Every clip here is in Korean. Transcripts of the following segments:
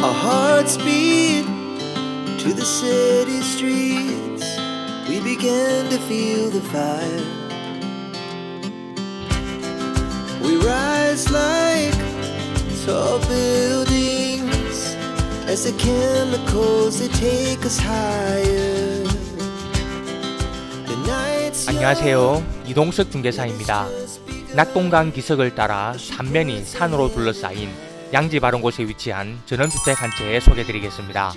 Our hearts beat to the city streets. We began to feel the fire. We rise like tall buildings as the chemicals they take us higher. The nights 안녕하세요. 이동석 중개사입니다. 낙동강 기슭을 따라 삼면이 산으로 둘러싸인 양지 바른 곳에 위치한 전원주택 한 채 소개드리겠습니다.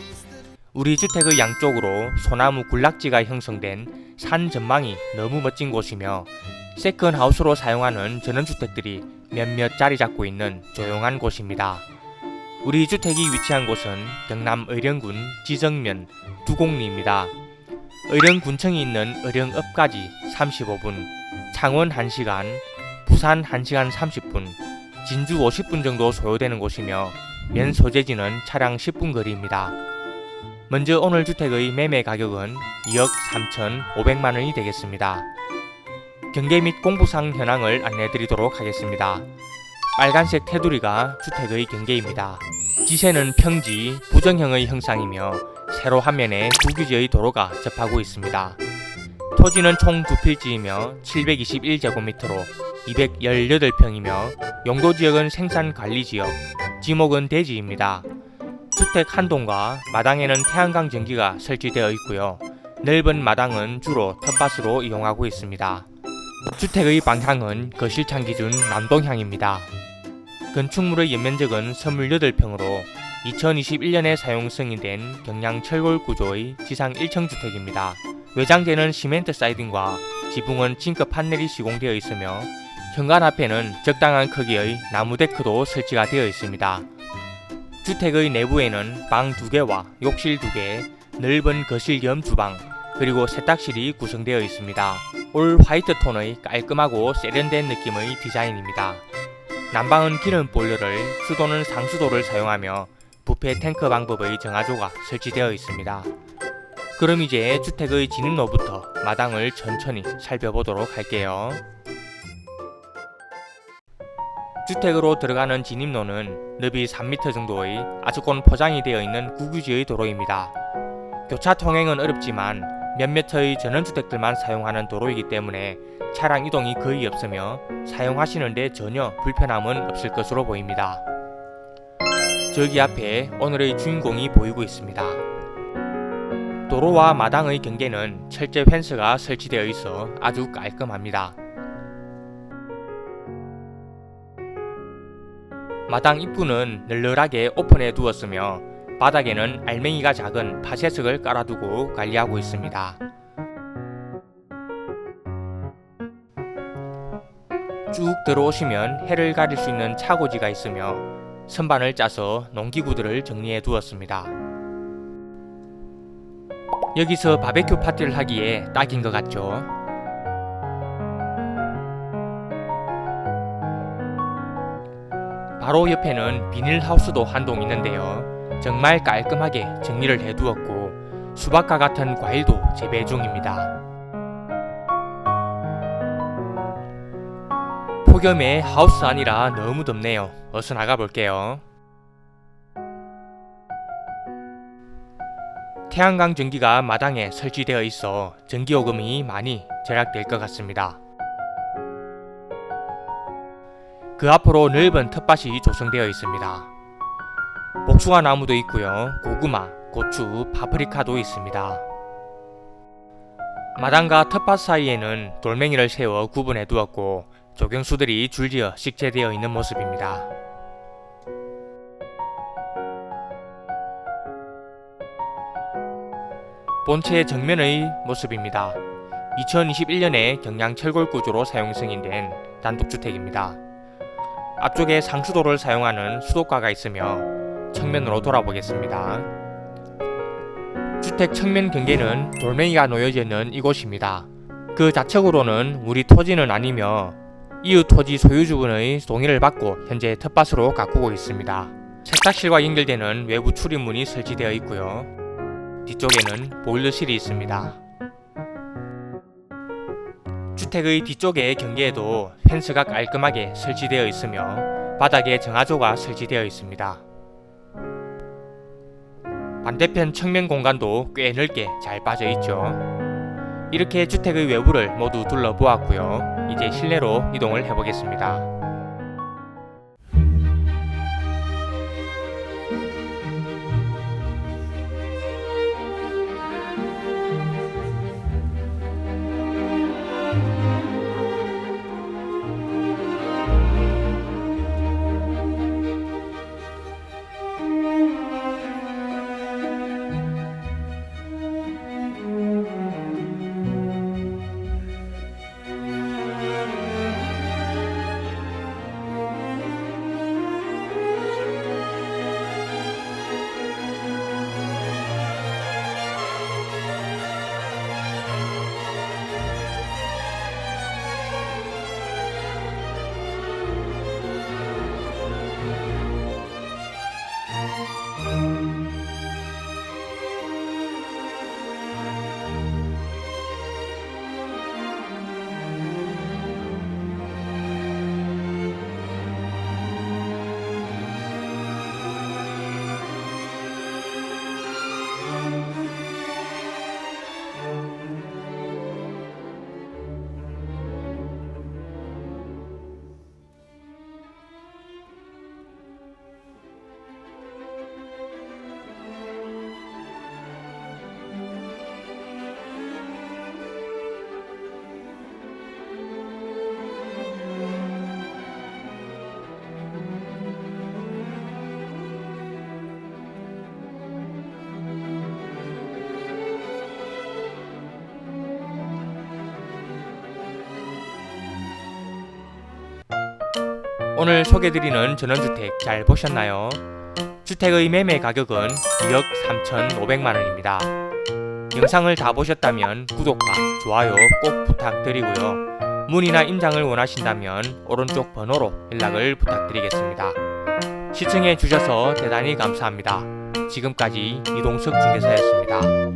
우리 주택의 양쪽으로 소나무 군락지가 형성된 산 전망이 너무 멋진 곳이며 세컨하우스로 사용하는 전원주택들이 몇몇 자리 잡고 있는 조용한 곳입니다. 우리 주택이 위치한 곳은 경남 의령군 지정면 두곡리입니다. 의령군청이 있는 의령읍까지 35분, 창원 1시간, 부산 1시간 30분, 진주 50분 정도 소요되는 곳이며 면 소재지는 차량 10분 거리입니다. 먼저 오늘 주택의 매매 가격은 2억 3,500만 원이 되겠습니다. 경계 및 공부상 현황을 안내드리도록 하겠습니다. 빨간색 테두리가 주택의 경계입니다. 지세는 평지, 부정형의 형상이며 세로 한 면에 두 규지의 도로가 접하고 있습니다. 토지는 총 두 필지이며 721제곱미터로 218평이며 용도 지역은 생산 관리 지역, 지목은 대지입니다. 주택 한 동과 마당에는 태양광 전기가 설치되어 있고요. 넓은 마당은 주로 텃밭으로 이용하고 있습니다. 주택의 방향은 거실창 기준 남동향입니다. 건축물의 연면적은 28평으로 2021년에 사용 승인된 경량 철골 구조의 지상 1층 주택입니다. 외장재는 시멘트 사이딩과 지붕은 징크 판넬이 시공되어 있으며 현관 앞에는 적당한 크기의 나무 데크도 설치가 되어 있습니다. 주택의 내부에는 방 2개와 욕실 2개, 넓은 거실 겸 주방, 그리고 세탁실이 구성되어 있습니다. 올 화이트 톤의 깔끔하고 세련된 느낌의 디자인입니다. 난방은 기름 보일러를, 수도는 상수도를 사용하며 부패 탱크 방법의 정화조가 설치되어 있습니다. 그럼 이제 주택의 진입로부터 마당을 천천히 살펴보도록 할게요. 주택으로 들어가는 진입로는 너비 3m 정도의 아주권 포장이 되어 있는 구규지의 도로입니다. 교차 통행은 어렵지만 몇몇 터의 전원주택들만 사용하는 도로이기 때문에 차량 이동이 거의 없으며 사용하시는데 전혀 불편함은 없을 것으로 보입니다. 저기 앞에 오늘의 주인공이 보이고 있습니다. 도로와 마당의 경계는 철제 펜스가 설치되어 있어 아주 깔끔합니다. 마당 입구는 널널하게 오픈해 두었으며 바닥에는 알맹이가 작은 파쇄석을 깔아두고 관리하고 있습니다. 쭉 들어오시면 해를 가릴 수 있는 차고지가 있으며 선반을 짜서 농기구들을 정리해 두었습니다. 여기서 바베큐 파티를 하기에 딱인 것 같죠? 바로 옆에는 비닐하우스도 한 동 있는데요. 정말 깔끔하게 정리를 해두었고 수박과 같은 과일도 재배 중입니다. 폭염에 하우스 아니라 너무 덥네요. 어서 나가 볼게요. 태양광 전기가 마당에 설치되어 있어 전기요금이 많이 절약될 것 같습니다. 그 앞으로 넓은 텃밭이 조성되어 있습니다. 복숭아 나무도 있고요. 고구마, 고추, 파프리카도 있습니다. 마당과 텃밭 사이에는 돌멩이를 세워 구분해 두었고 조경수들이 줄지어 식재되어 있는 모습입니다. 본체 정면의 모습입니다. 2021년에 경량 철골 구조로 사용 승인된 단독주택입니다. 앞쪽에 상수도를 사용하는 수도가가 있으며 측면으로 돌아보겠습니다. 주택 측면 경계는 돌멩이가 놓여져 있는 이곳입니다. 그 좌측으로는 우리 토지는 아니며 이웃 토지 소유주분의 동의를 받고 현재 텃밭으로 가꾸고 있습니다. 세탁실과 연결되는 외부 출입문이 설치되어 있고요. 뒤쪽에는 보일러실이 있습니다. 주택의 뒤쪽의 경계에도 펜스가 깔끔하게 설치되어 있으며 바닥에 정화조가 설치되어 있습니다. 반대편 측면 공간도 꽤 넓게 잘 빠져 있죠. 이렇게 주택의 외부를 모두 둘러보았고요. 이제 실내로 이동을 해보겠습니다. 오늘 소개드리는 전원주택 잘 보셨나요? 주택의 매매 가격은 2억 3,500만 원입니다. 영상을 다 보셨다면 구독과 좋아요 꼭 부탁드리고요. 문의나 임장을 원하신다면 오른쪽 번호로 연락을 부탁드리겠습니다. 시청해 주셔서 대단히 감사합니다. 지금까지 이동석 중개사였습니다.